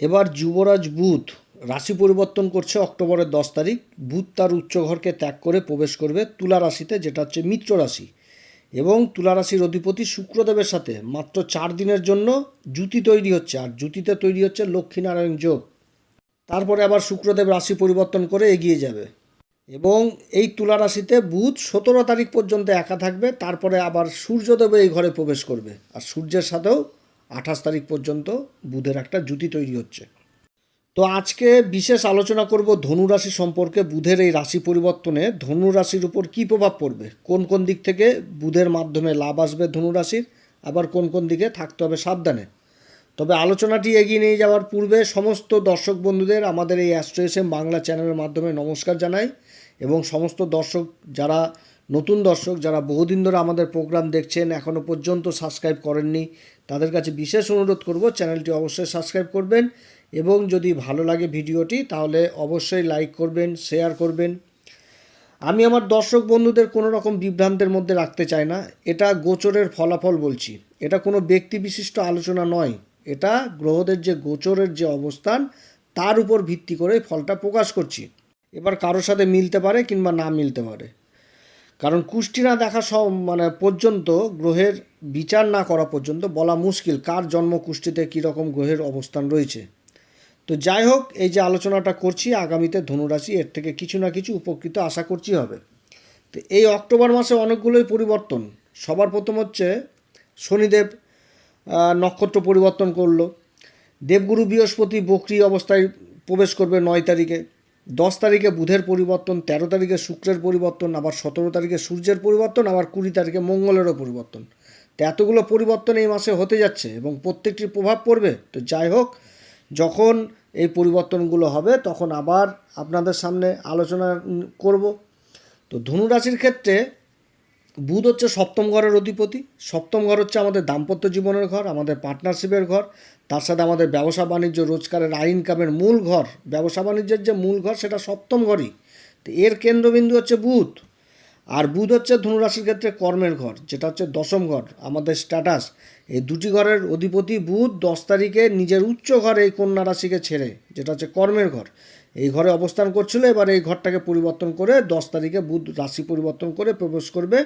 এবার যুবরাজ বুধ রাশি পরিবর্তন করছে অক্টোবরের দশ তারিখ। বুধ তার উচ্চঘরকে ত্যাগ করে প্রবেশ করবে তুলা রাশিতে, যেটা হচ্ছে মিত্র রাশি। এবং তুলা রাশির অধিপতি শুক্রদেবের সাথে মাত্র চার দিনের জন্য জুতি তৈরি হচ্ছে, আর জুতিতে তৈরি হচ্ছে লক্ষ্মীনারায়ণ যোগ। তারপরে আবার শুক্রদেব রাশি পরিবর্তন করে এগিয়ে যাবে। এবং এই তুলা রাশিতে বুধ সতেরো তারিখ পর্যন্ত একা থাকবে, তারপরে আবার সূর্যদেব এই ঘরে প্রবেশ করবে। আর সূর্যের সাথেও আঠাশ তারিখ পর্যন্ত বুধের একটা জুতি তৈরি হচ্ছে। তো আজকে বিশেষ আলোচনা করব ধনু রাশি সম্পর্কে বুধের এই রাশি পরিবর্তনে ধনু রাশির উপর কী প্রভাব পড়বে? কোন কোন দিক থেকে বুধের মাধ্যমে লাভ আসবে ধনু রাশির? আবার কোন কোন দিকে থাকতে হবে সাবধানে? তবে আলোচনাটি এগিয়ে নিয়ে যাওয়ার পূর্বে সমস্ত দর্শক বন্ধুদের আমাদের এই অ্যাস্ট্রো এস এম বাংলা চ্যানেলের মাধ্যমে নমস্কার জানাই এবং সমস্ত দর্শক যারা নতুন দর্শক, যারা বহুদিন ধরে আমাদের প্রোগ্রাম দেখছেন এখনও পর্যন্ত সাবস্ক্রাইব করেননি তাদের কাছে বিশেষ অনুরোধ করব চ্যানেলটি অবশ্যই সাবস্ক্রাইব করবেন এবং যদি ভালো লাগে ভিডিওটি, তাহলে অবশ্যই লাইক করবেন, শেয়ার করবেন। আমি আমার দর্শক বন্ধুদের কোনো রকম বিভ্রান্তের মধ্যে রাখতে চাই না। এটা গোচরের ফলাফল বলছি। এটা কোনো ব্যক্তি বিশিষ্ট আলোচনা নয়। এটা গ্রহদের যে গোচরের যে অবস্থান, তার উপর ভিত্তি করে ফলটা প্রকাশ করছি। এবার কারোর সাথে মিলতে পারে কিংবা না মিলতে পারে। কারণ কুষ্টি না দেখা সব মানে পর্যন্ত গ্রহের বিচার না করা পর্যন্ত বলা মুশকিল কার জন্ম কুষ্টিতে কীরকম গ্রহের অবস্থান রয়েছে। তো যাই হোক, এই যে আলোচনাটা করছি, আগামীতে ধনুরাশি, এর থেকে কিছু না কিছু উপকৃত আশা করছি হবে। তো এই অক্টোবর মাসে অনেকগুলোই পরিবর্তন। সবার প্রথম হচ্ছে শনিদেব নক্ষত্র পরিবর্তন করল। দেবগুরু বৃহস্পতি বকরি অবস্থায় প্রবেশ করবে নয় তারিখে। দশ তারিখে বুধের পরিবর্তন, তেরো তারিখে শুক্রের পরিবর্তন, আবার সতেরো তারিখে সূর্যের পরিবর্তন, আবার কুড়ি তারিখে মঙ্গলেরও পরিবর্তন। তো এতগুলো পরিবর্তন এই মাসে হতে যাচ্ছে এবং প্রত্যেকটির প্রভাব পড়বে। তো যাই হোক, যখন এই পরিবর্তনগুলো হবে, তখন আবার আপনাদের সামনে আলোচনা করব। তো ধনুরাশির ক্ষেত্রে বুধ হচ্ছে সপ্তম ঘরের অধিপতি। সপ্তম ঘর হচ্ছে আমাদের দাম্পত্য জীবনের ঘর, আমাদের পার্টনারশিপের ঘর। তার সাথে আমাদের ব্যবসা বাণিজ্য, রোজগারের আয় ইনকামের মূল ঘর। ব্যবসা বাণিজ্যের যে মূল ঘর, সেটা সপ্তম ঘরই। তো এর কেন্দ্রবিন্দু হচ্ছে বুধ। আর বুধ হচ্ছে ধনুরাশির ক্ষেত্রে কর্মের ঘর, যেটা হচ্ছে দশম ঘর, আমাদের স্ট্যাটাস এই দুটি ঘরের অধিপতি বুধ দশ তারিখে নিজের উচ্চ ঘর এই কন্যা রাশিকে ছেড়ে, যেটা হচ্ছে কর্মের ঘর। এই ঘরে অবস্থান করছিল, এবার এই ঘরটাকে পরিবর্তন করে দশ তারিখে বুধ রাশি পরিবর্তন করে প্রবেশ করবে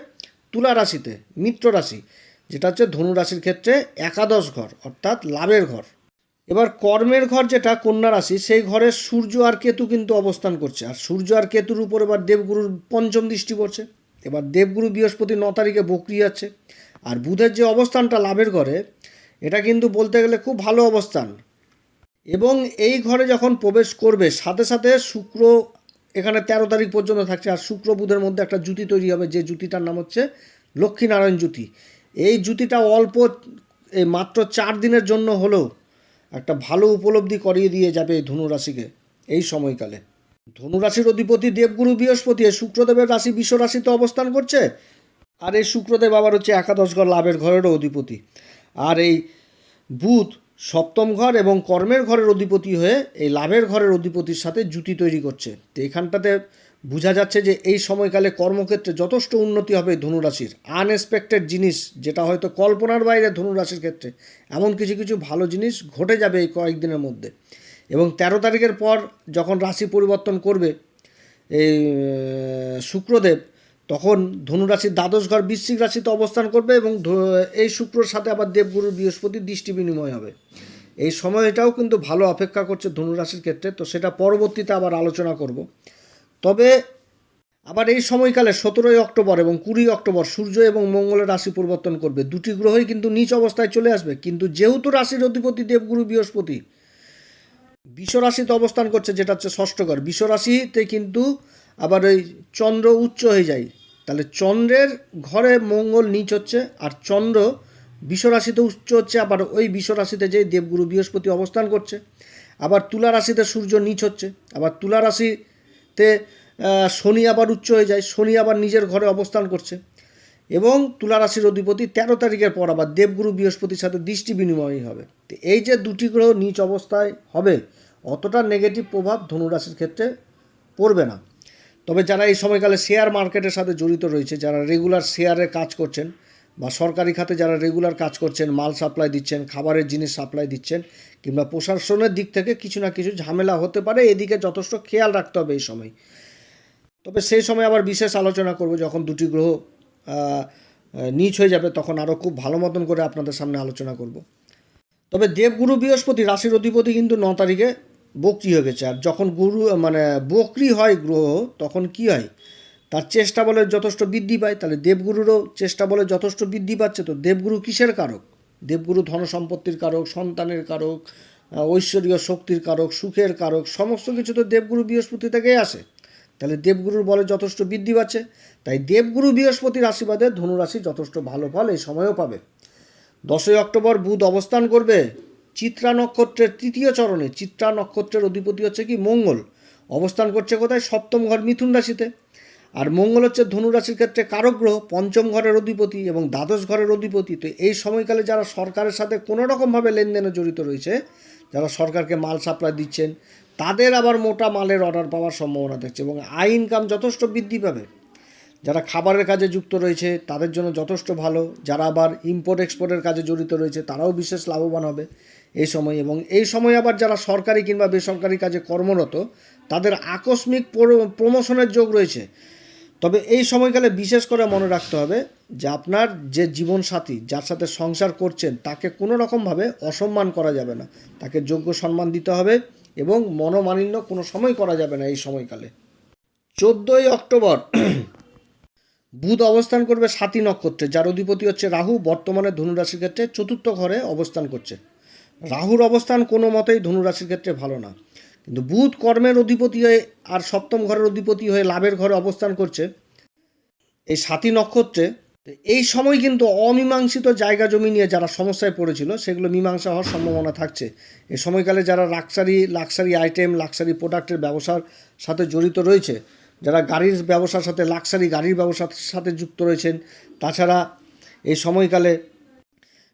তুলা রাশিতে, মিত্র রাশি। যেটা হচ্ছে ধনুরাশির ক্ষেত্রে একাদশ ঘর, অর্থাৎ লাভের ঘর। এবার কর্মের ঘর যেটা, কন্যা রাশি, সেই ঘরে সূর্য আর কেতু কিন্তু অবস্থান করছে। আর সূর্য আর কেতুর উপর এবার দেবগুরুর পঞ্চম দৃষ্টি পড়ছে। এবার দেবগুরু বৃহস্পতি ন তারিখে বকরি যাচ্ছে আর বুধের যে অবস্থানটা লাভের ঘরে, এটা কিন্তু বলতে গেলে খুব ভালো অবস্থান। এবং এই ঘরে যখন প্রবেশ করবে, সাথে সাথে শুক্র এখানে তেরো তারিখ পর্যন্ত থাকছে। আর শুক্র বুধের মধ্যে একটা জুতি তৈরি হবে। যে জুতিটার নাম হচ্ছে লক্ষ্মীনারায়ণ জুতি। এই জুতিটা অল্প, এই মাত্র চার দিনের জন্য হলেও একটা ভালো উপলব্ধি করিয়ে দিয়ে যাবে এই ধনুরাশিকে এই সময়কালে। ধনুরাশির অধিপতি দেবগুরু বৃহস্পতি শুক্রদেবের রাশি বিশ্ব রাশিতে অবস্থান করছে। আর এই শুক্রদেব আবার হচ্ছে একাদশ ঘর লাভের ঘরেরও অধিপতি। আর এই বুধ সপ্তম ঘর এবং কর্মের ঘরের অধিপতি হয়ে এই লাভের ঘরের অধিপতির সাথে জুতি তৈরি করছে। তো এখানটাতে বোঝা যাচ্ছে যে এই সময়কালে কর্মক্ষেত্রে যথেষ্ট উন্নতি হবে ধনুরাশির। আনএক্সপেক্টেড জিনিস, যেটা হয়তো কল্পনার বাইরে ধনুরাশির ক্ষেত্রে এমন কিছু কিছু ভালো জিনিস ঘটে যাবে এই কয়েকদিনের মধ্যে। এবং তেরো তারিখের পর যখন রাশি পরিবর্তন করবে এই শুক্রদেব, তখন ধনুরাশির দ্বাদশ ঘর বৃশ্চিক রাশিতে অবস্থান করবে এবং এই শুক্রর সাথে আবার দেবগুরু বৃহস্পতি দৃষ্টি বিনিময় হবে। এই সময়টাও কিন্তু ভালো অপেক্ষা করছে ধনুরাশির ক্ষেত্রে, তো সেটা পরবর্তীতে আবার আলোচনা করব। তবে আবার এই সময়কালে সতেরোই অক্টোবর এবং কুড়ি অক্টোবর সূর্য এবং মঙ্গলের রাশি পরিবর্তন করবে। দুটি গ্রহই কিন্তু নিচ অবস্থায় চলে আসবে। কিন্তু যেহেতু রাশির অধিপতি দেবগুরু বৃহস্পতি, বিশ্বরাশিতে অবস্থান করছে যেটা হচ্ছে ষষ্ঠ ঘর বিশ্বরাশিতে কিন্তু আবার ওই চন্দ্র উচ্চ হয়ে যায়। তাহলে চন্দ্রের ঘরে মঙ্গল নিচ হচ্ছে আর চন্দ্র বিশ্বরাশিতে উচ্চ হচ্ছে। আবার ওই বিশ্বরাশিতে যে দেবগুরু বৃহস্পতি অবস্থান করছে। আবার তুলা রাশিতে সূর্য নিচ হচ্ছে। আবার তুলা রাশিতে শনি আবার উচ্চ হয়ে যায়। শনি আবার নিজের ঘরে অবস্থান করছে। এবং তুলা রাশির অধিপতি তেরো তারিখের পর আবার দেবগুরু বৃহস্পতির সাথে দৃষ্টি বিনিময় হবে। তো এই যে দুটি গ্রহ নিচ অবস্থায় হবে, অতটা নেগেটিভ প্রভাব ধনুরাশির ক্ষেত্রে পড়বে না। তবে যারা এই সময়কালে শেয়ার মার্কেটের সাথে জড়িত রয়েছে, যারা রেগুলার শেয়ারে কাজ করছেন বা সরকারি খাতে যারা রেগুলার কাজ করছেন, মাল সাপ্লাই দিচ্ছেন, খাবারের জিনিস সাপ্লাই দিচ্ছেন কিংবা প্রশাসনের দিক থেকে কিছু না কিছু ঝামেলা হতে পারে, এদিকে যথেষ্ট খেয়াল রাখতে হবে এই সময়। তবে সেই সময় আবার বিশেষ আলোচনা করব, যখন দুটি গ্রহ নিচ হয়ে যাবে, তখন আরও খুব ভালো মতন করে আপনাদের সামনে আলোচনা করব। তবে দেবগুরু বৃহস্পতি রাশির অধিপতি কিন্তু ন তারিখে বক্রি হয়ে গেছে। আর যখন গুরু মানে বক্রি হয় গ্রহ, তখন কি হয়? তার চেষ্টা বলে যথেষ্ট বৃদ্ধি পায়, তাহলে দেবগুরুরও চেষ্টা বলে যথেষ্ট বৃদ্ধি পাচ্ছে। তো দেবগুরু কিসের কারক? দেবগুরু ধন সম্পত্তির কারক, সন্তানের কারক ঐশ্বরীয় শক্তির কারক, সুখের কারক, সমস্ত কিছু তো দেবগুরু বৃহস্পতি থেকেই আসে। তাহলে দেবগুরুর বলে যথেষ্ট বৃদ্ধি পাচ্ছে। তাই দেবগুরু বৃহস্পতির আশীর্বাদে ধনুরাশি যথেষ্ট ভালো ফল এই সময়ও পাবে। দশই অক্টোবর বুধ অবস্থান করবে চিত্রা নক্ষত্রের তৃতীয় চরণে। চিত্রা নক্ষত্রের অধিপতি হচ্ছে কি? মঙ্গল। অবস্থান করছে কোথায়? সপ্তম ঘর মিথুন রাশিতে। আর মঙ্গল হচ্ছে ধনুরাশির ক্ষেত্রে কারক গ্রহ, পঞ্চম ঘরের অধিপতি এবং দ্বাদশ ঘরের অধিপতি। তো এই সময়কালে যারা সরকারের সাথে কোনো রকমভাবে লেনদেনে জড়িত রয়েছে, যারা সরকারকে মাল সাপ্লাই দিচ্ছেন তাদের আবার মোটা মালের অর্ডার পাওয়ার সম্ভাবনা দেখছে এবং আই ইনকাম যথেষ্ট বৃদ্ধি পাবে। যারা খাবারের কাজে যুক্ত রয়েছে, তাদের জন্য যথেষ্ট ভালো। যারা আবার ইম্পোর্ট এক্সপোর্টের কাজে জড়িত রয়েছে, তারাও বিশেষ লাভবান হবে এই সময়। এবং এই সময় আবার যারা সরকারি কিংবা বেসরকারি কাজে কর্মরত, তাদের আকস্মিক প্রো- প্রমোশনের যোগ রয়েছে। তবে এই সময়কালে বিশেষ করে মনে রাখতে হবে যে আপনার যে জীবনসাথী, যার সাথে সংসার করছেন, তাকে কোনো রকমভাবে অসম্মান করা যাবে না। তাকে যোগ্য সম্মান দিতে হবে। এবং মনোমালিন্য কোনো সময় করা যাবে না এই সময়কালে। চোদ্দোই অক্টোবর, বুধ অবস্থান করবে সাতী নক্ষত্রে, যার অধিপতি হচ্ছে রাহু, বর্তমানে ধনুরাশির ক্ষেত্রে চতুর্থ ঘরে অবস্থান করছে। রাহুর অবস্থান কোনো মতেই ধনুরাশির ক্ষেত্রে ভালো না। কিন্তু বুধ কর্মের অধিপতি হয়ে আর সপ্তম ঘরের অধিপতি হয়ে লাভের ঘরে অবস্থান করছে। এই সাতী নক্ষত্রে তো এই সময় কিন্তু অমীমাংসিত জায়গা জমি নিয়ে যারা সমস্যায় পড়েছিল, সেগুলো মীমাংসা হওয়ার সম্ভাবনা থাকছে। এই সময়কালে যারা লাক্সারি লাক্সারি আইটেম লাক্সারি প্রোডাক্টের ব্যবসার সাথে জড়িত রয়েছে, যারা গাড়ির ব্যবসার সাথে, লাক্সারি গাড়ির ব্যবসার সাথে যুক্ত রয়েছেন, তাছাড়া এই সময়কালে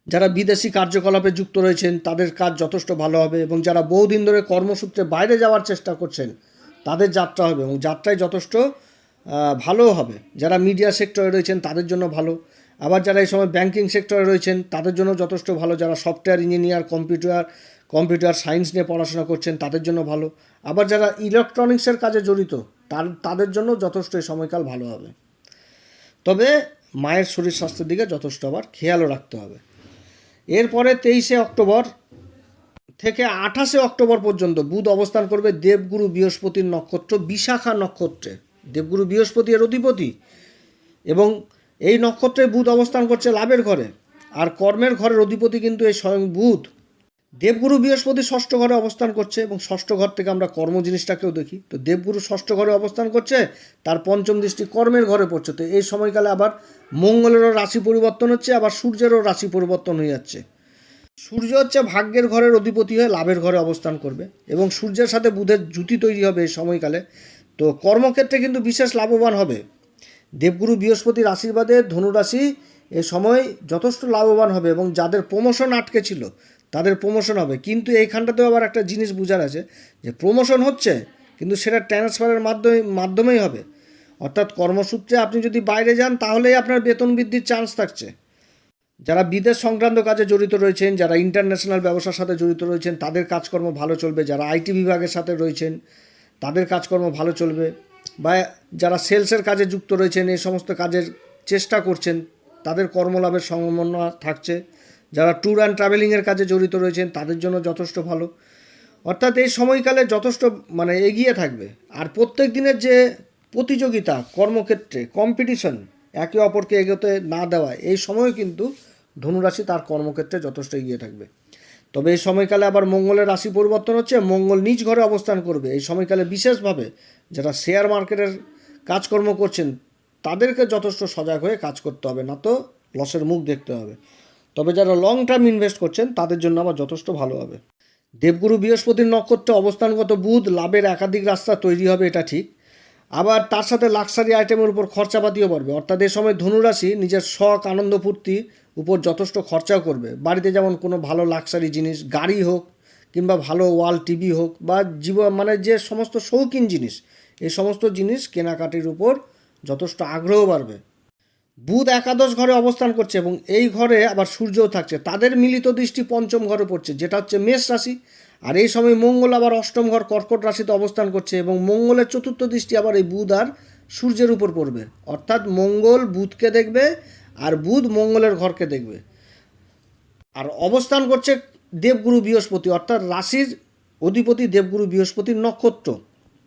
যারা বিদেশি কার্যকলাপে যুক্ত রয়েছেন, তাদের কাজ যথেষ্ট ভালো হবে এবং যারা বহুদিন ধরে কর্মসূত্রে বাইরে যাওয়ার চেষ্টা করছেন, তাদের যাত্রা হবে এবং যাত্রায় যথেষ্ট ভালো হবে। যারা মিডিয়া সেক্টরে রয়েছেন, তাদের জন্য ভালো। আবার যারা এই সময় ব্যাংকিং সেক্টরে রয়েছেন, তাদের জন্য যথেষ্ট ভালো। যারা software engineer computer computer science নিয়ে পড়াশোনা করছেন, তাদের জন্য ভালো। আবার যারা ইলেকট্রনিক্সের কাজে জড়িত, তার, তাদের জন্য যথেষ্ট এই সময়কাল ভালো হবে। তবে মায়ের শরীর স্বাস্থ্যের দিকে যথেষ্ট আবার খেয়ালও রাখতে হবে। এরপরে তেইশে অক্টোবর থেকে আঠাশে অক্টোবর পর্যন্ত বুধ অবস্থান করবে দেবগুরু বৃহস্পতির নক্ষত্র, বিশাখা নক্ষত্রে। দেবগুরু বৃহস্পতি এর অধিপতি। এবং এই নক্ষত্রে বুধ অবস্থান করছে লাভের ঘরে। আর কর্মের ঘরের অধিপতি কিন্তু এই স্বয়ং বুধ। দেবগুরু বৃহস্পতি ষষ্ঠ ঘরে অবস্থান করছে এবং ষষ্ঠ ঘর থেকে আমরা কর্ম জিনিসটাকেও দেখি। তো দেবগুরু ষষ্ঠ ঘরে অবস্থান করছে, তার পঞ্চম দৃষ্টি কর্মের ঘরে পড়ছে। তো এই সময়কালে আবার মঙ্গলেরও রাশি পরিবর্তন হচ্ছে, আবার সূর্যেরও রাশি পরিবর্তন হয়ে যাচ্ছে। সূর্য হচ্ছে ভাগ্যের ঘরের অধিপতি হয়ে লাভের ঘরে অবস্থান করবে। এবং সূর্যের সাথে বুধের জুতি তৈরি হবে এই সময়কালে। তো কর্মক্ষেত্রে কিন্তু বিশেষ লাভবান হবে। দেবগুরু বৃহস্পতির আশীর্বাদে ধনুরাশি এ সময় যথেষ্ট লাভবান হবে এবং যাদের প্রমোশন আটকে ছিল, তাদের প্রমোশন হবে। কিন্তু এইখানটাতেও আবার একটা জিনিস বোঝার আছে যে প্রমোশন হচ্ছে, কিন্তু সেটা ট্রান্সফারের মাধ্যমে, মাধ্যমেই হবে। অর্থাৎ কর্মসূত্রে আপনি যদি বাইরে যান, তাহলেই আপনার বেতন বৃদ্ধির চান্স থাকছে। যারা বিদেশ সংক্রান্ত কাজে জড়িত রয়েছেন, যারা ইন্টারন্যাশনাল ব্যবসার সাথে জড়িত রয়েছেন, তাদের কাজকর্ম ভালো চলবে। যারা আইটি বিভাগের সাথে রয়েছেন তাদের কাজকর্ম ভালো চলবে বা যারা সেলসের কাজে যুক্ত রয়েছেন, এই সমস্ত কাজের চেষ্টা করছেন, তাদের কর্মলাভের সম্ভাবনা থাকছে। যারা ট্যুর অ্যান্ড ট্রাভেলিংয়ের কাজে জড়িত রয়েছেন, তাদের জন্য যথেষ্ট ভালো। অর্থাৎ এই সময়কালে যথেষ্ট মানে এগিয়ে থাকবে। আর প্রত্যেক দিনের যে প্রতিযোগিতা, কর্মক্ষেত্রে কম্পিটিশন একে অপরকে এগোতে না দেওয়া এই সময়ও কিন্তু ধনুরাশি তার কর্মক্ষেত্রে যথেষ্ট এগিয়ে থাকবে। তবে এই সময়কালে আবার মঙ্গলের রাশি পরিবর্তন হচ্ছে, মঙ্গল নিজ ঘরে অবস্থান করবে। এই সময়কালে বিশেষভাবে যারা শেয়ার মার্কেটের কাজকর্ম করছেন, তাদেরকে যথেষ্ট সজাগ হয়ে কাজ করতে হবে, না তো লসের মুখ দেখতে হবে। তবে যারা লং টার্ম ইনভেস্ট করছেন, তাদের জন্য আবার যথেষ্ট ভালো হবে। দেবগুরু বৃহস্পতির নক্ষত্রে অবস্থানগত বুধ, লাভের একাধিক রাস্তা তৈরি হবে, এটা ঠিক। আবার তার সাথে লাক্সারি আইটেমের উপর খরচাপাতিও বাড়বে। অর্থাৎ এ সময় ধনুরাশি নিজের শখ, আনন্দ, ফুর্তি উপর যথেষ্ট খরচাও করবে। বাড়িতে যেমন কোনো ভালো লাক্সারি জিনিস, গাড়ি হোক কিংবা ভালো ওয়াল, টিভি হোক বা জীব মানে যে সমস্ত শৌখিন জিনিস, এই সমস্ত জিনিস কেনাকাটির উপর যথেষ্ট আগ্রহ বাড়বে। বুধ একাদশ ঘরে অবস্থান করছে এবং এই ঘরে আবার সূর্যও থাকছে। তাদের মিলিত দৃষ্টি পঞ্চম ঘরে পড়ছে, যেটা হচ্ছে মেষ রাশি। আর এই সময় মঙ্গল আবার অষ্টম ঘর কর্কট রাশিতে অবস্থান করছে এবং মঙ্গলের চতুর্থ দৃষ্টি আবার এই বুধ আর সূর্যের উপর পড়বে। অর্থাৎ মঙ্গল বুধকে দেখবে আর বুধ মঙ্গলের ঘরকে দেখবে। আর অবস্থান করছে দেবগুরু বৃহস্পতি, অর্থাৎ রাশির অধিপতি দেবগুরু বৃহস্পতির নক্ষত্র,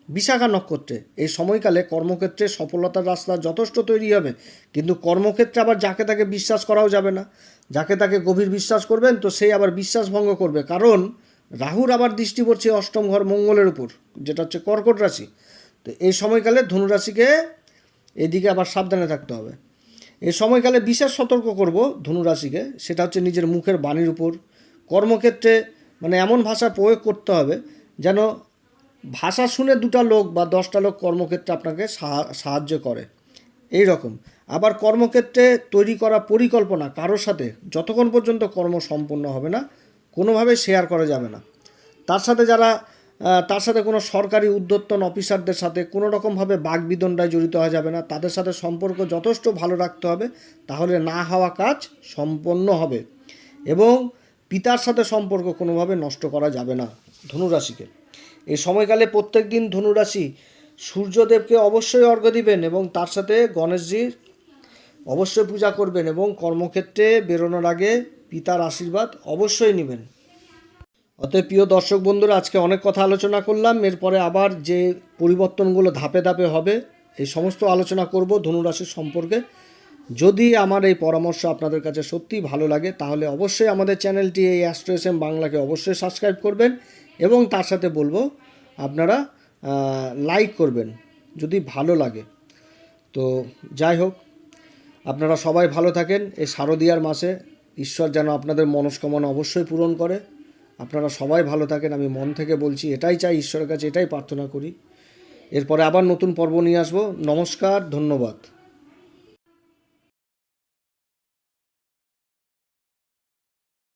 বিশাখা নক্ষত্রে। এই সময়কালে কর্মক্ষেত্রে সফলতার রাস্তা যথেষ্ট তৈরি হবে, কিন্তু কর্মক্ষেত্রে আবার যাকে তাকে বিশ্বাস করাও যাবে না। যাকে তাকে গভীর বিশ্বাস করবেন, তো সেই আবার বিশ্বাস ভঙ্গ করবে। কারণ রাহুর আবার দৃষ্টি পড়ছে অষ্টম ঘর মঙ্গলের উপর, যেটা হচ্ছে কর্কট রাশি। তো এই সময়কালে ধনুরাশিকে এদিকে আবার সাবধানে থাকতে হবে। এই সময়কালে বিশেষ সতর্ক করব ধনুরাশিকে। সেটা হচ্ছে নিজের মুখের বাণীর উপর। কর্মক্ষেত্রে মানে এমন ভাষা প্রয়োগ করতে হবে যেন ভাষা শুনে দুটা লোক বা দশটা লোক কর্মক্ষেত্রে আপনাকে সাহা- সাহায্য করে। এই রকম। আবার কর্মক্ষেত্রে তৈরি করা পরিকল্পনা কারোর সাথে যতক্ষণ পর্যন্ত কর্ম সম্পন্ন হবে না, কোনোভাবে শেয়ার করা যাবে না। তার সাথে যারা তার সাথে কোনো সরকারি উদ্যোত্তন অফিসারদের সাথে কোনো রকমভাবে বাগবিদণ্ডায় জড়িত হওয়া যাবে না। তাদের সাথে সম্পর্ক যথেষ্ট ভালো রাখতে হবে, তাহলে না হওয়া কাজ সম্পন্ন হবে এবং পিতার সাথে সম্পর্ক কোনোভাবে নষ্ট করা যাবে না ধনুরাশিকে। এই সময়কালে প্রত্যেক দিন ধনুরাশি সূর্যদেবকে অবশ্যই অর্ঘ্য দিবেন এবং তার সাথে গণেশজির অবশ্যই পূজা করবেন এবং কর্মক্ষেত্রে বেরোনোর আগে পিতার আশীর্বাদ অবশ্যই নেবেন। অতএব প্রিয় দর্শক বন্ধুরা, আজকে অনেক কথা আলোচনা করলাম। এরপরে আবার যে পরিবর্তনগুলো ধাপে ধাপে হবে, এই সমস্ত আলোচনা করব ধনুরাশির সম্পর্কে। যদি আমার এই পরামর্শ আপনাদের কাছে সত্যিই ভালো লাগে, তাহলে অবশ্যই আমাদের চ্যানেলটি এই অ্যাস্ট্রো বাংলাকে অবশ্যই সাবস্ক্রাইব করবেন এবং তার সাথে বলব, আপনারা লাইক করবেন যদি ভালো লাগে। তো যাই হোক, আপনারা সবাই ভালো থাকেন। এই শারদীয়ার মাসে ঈশ্বর যেন আপনাদের মনস্কামনা অবশ্যই পূরণ করে। আপনারা সবাই ভালো থাকেন, আমি মন থেকে বলছি, এটাই চাই ঈশ্বরের কাছে, এটাই প্রার্থনা করি। এরপরে আবার নতুন পর্ব নিয়ে আসব। নমস্কার, ধন্যবাদ।